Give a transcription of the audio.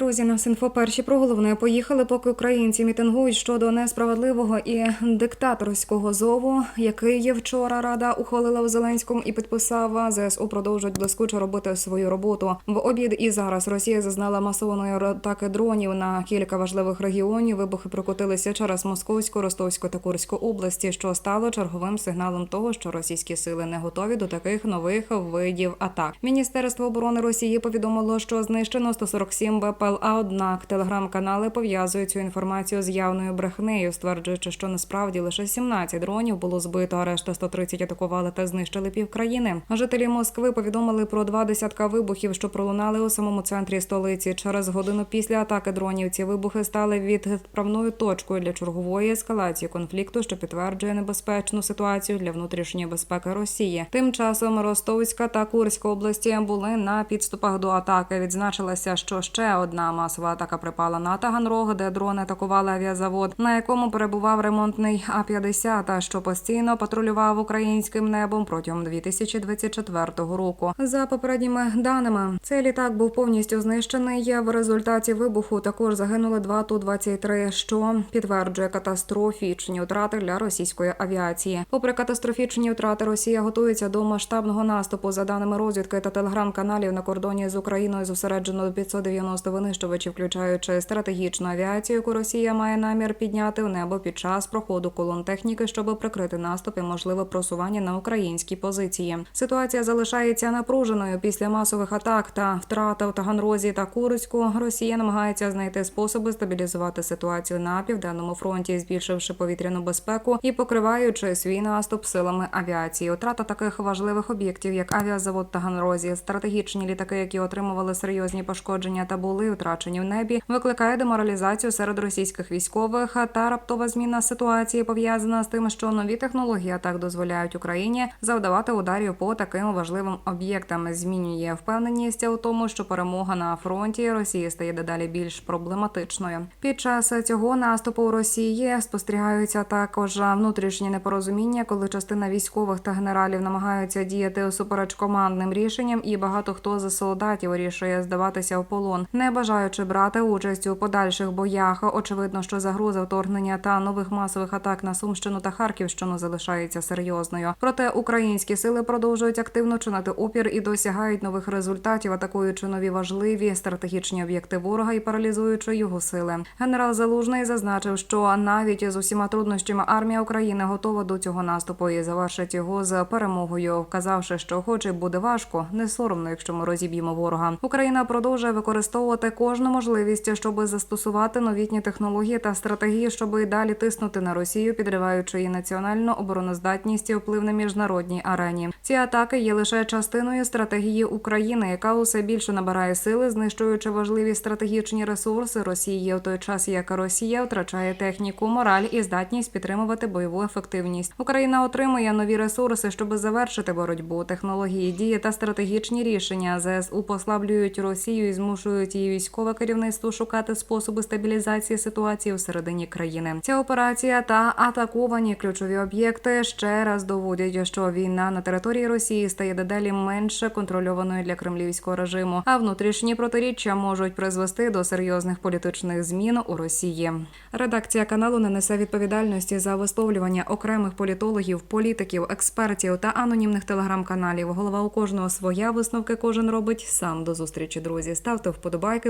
Друзі, нас інфо перші про головне поїхали, поки українці мітингують щодо несправедливого і диктаторського зову, який є вчора рада ухвалила в Зеленському і підписав. ЗСУ продовжують блискуче робити свою роботу. В обід і зараз Росія зазнала масованої атаки дронів на кілька важливих регіонів. Вибухи прокотилися через Московську, Ростовську та Курську області, що стало черговим сигналом того, що російські сили не готові до таких нових видів атак. Міністерство оборони Росії повідомило, що знищено 147 БПЛА. Однак телеграм-канали пов'язують цю інформацію з явною брехнею, стверджуючи, що насправді лише 17 дронів було збито, а решта 130 атакували та знищили півкраїни. Жителі Москви повідомили про два десятка вибухів, що пролунали у самому центрі столиці. Через годину після атаки дронів ці вибухи стали відправною точкою для чергової ескалації конфлікту, що підтверджує небезпечну ситуацію для внутрішньої безпеки Росії. Тим часом Ростовська та Курська області були на підступах до атаки. Відзначилося, що ще одна масова атака припала на Таганрог, де дрони атакували авіазавод, на якому перебував ремонтний А-50, а що постійно патрулював українським небом протягом 2024 року. За попередніми даними, цей літак був повністю знищений. В результаті вибуху також загинули два Ту-23, що підтверджує катастрофічні втрати для російської авіації. Попри катастрофічні втрати, Росія готується до масштабного наступу. За даними розвідки та телеграм-каналів на кордоні з Україною зосереджено 590 винищувачів, включаючи стратегічну авіацію, яку Росія має намір підняти в небо під час проходу колон техніки, щоб прикрити наступ і можливе просування на українські позиції. Ситуація залишається напруженою після масових атак та втрат в Таганрозі та Курську. Росія намагається знайти способи стабілізувати ситуацію на південному фронті, збільшивши повітряну безпеку і покриваючи свій наступ силами авіації. Втрата таких важливих об'єктів, як авіазавод Таганрозі, стратегічні літаки, які отримували серйозні пошкодження та були втрачені в небі, викликає деморалізацію серед російських військових та раптова зміна ситуації пов'язана з тим, що нові технології так дозволяють Україні завдавати ударів по таким важливим об'єктам. Змінює впевненість у тому, що перемога на фронті Росії стає дедалі більш проблематичною. Під час цього наступу Росії спостерігаються також внутрішні непорозуміння, коли частина військових та генералів намагаються діяти усупереч командним рішенням, і багато хто з солдатів вирішує здаватися в полон, не бажаючи брати участь у подальших боях. Очевидно, що загроза вторгнення та нових масових атак на Сумщину та Харківщину залишається серйозною. Проте українські сили продовжують активно чинити опір і досягають нових результатів, атакуючи нові важливі стратегічні об'єкти ворога і паралізуючи його сили. Генерал Залужний зазначив, що навіть з усіма труднощами армія України готова до цього наступу і завершить його з перемогою, вказавши, що хоч і буде важко, не соромно, якщо ми розіб'ємо ворога. Україна продовжує використовувати кожну можливість, щоб застосувати новітні технології та стратегії, щоб і далі тиснути на Росію, підриваючи її національну обороноздатність і вплив на міжнародній арені. Ці атаки є лише частиною стратегії України, яка усе більше набирає сили, знищуючи важливі стратегічні ресурси Росії в той час, як Росія втрачає техніку, мораль і здатність підтримувати бойову ефективність. Україна отримує нові ресурси, щоб завершити боротьбу. Технології дії та стратегічні рішення ЗСУ послаблюють Росію і змушують її військове керівництво шукати способи стабілізації ситуації всередині країни. Ця операція та атаковані ключові об'єкти ще раз доводять, що війна на території Росії стає дедалі менше контрольованою для кремлівського режиму, а внутрішні протиріччя можуть призвести до серйозних політичних змін у Росії. Редакція каналу не несе відповідальності за висловлювання окремих політологів, політиків, експертів та анонімних телеграм-каналів. Голова у кожного своя висновки кожен робить сам. До зустрічі, друзі. Ставте вподобайки,